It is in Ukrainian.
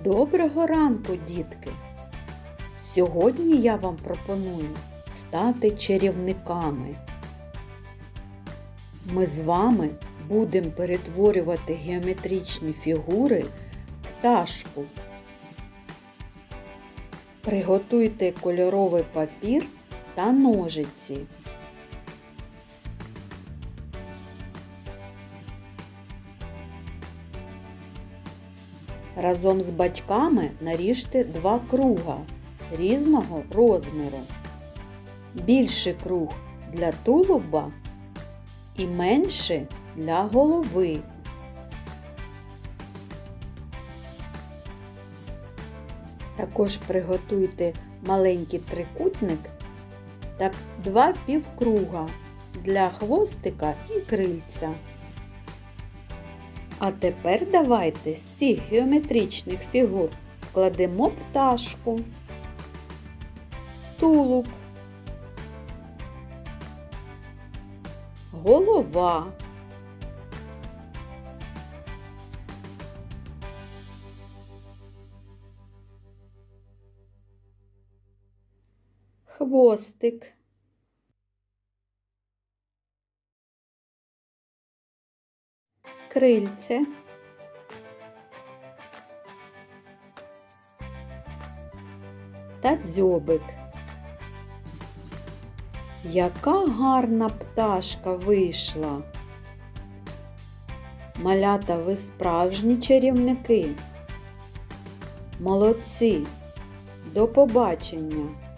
Доброго ранку, дітки! Сьогодні я вам пропоную стати чарівниками. Ми з вами будемо перетворювати геометричні фігури в пташку. Приготуйте кольоровий папір та ножиці. Разом з батьками наріжте два круга різного розміру. Більший круг для тулуба і менший для голови. Також приготуйте маленький трикутник та два півкруга для хвостика і крильця. А тепер давайте з цих геометричних фігур складемо пташку, тулуб, голова, хвостик, крильце, та дзьобик. Яка гарна пташка вийшла. Малята, ви справжні чарівники. Молодці. До побачення!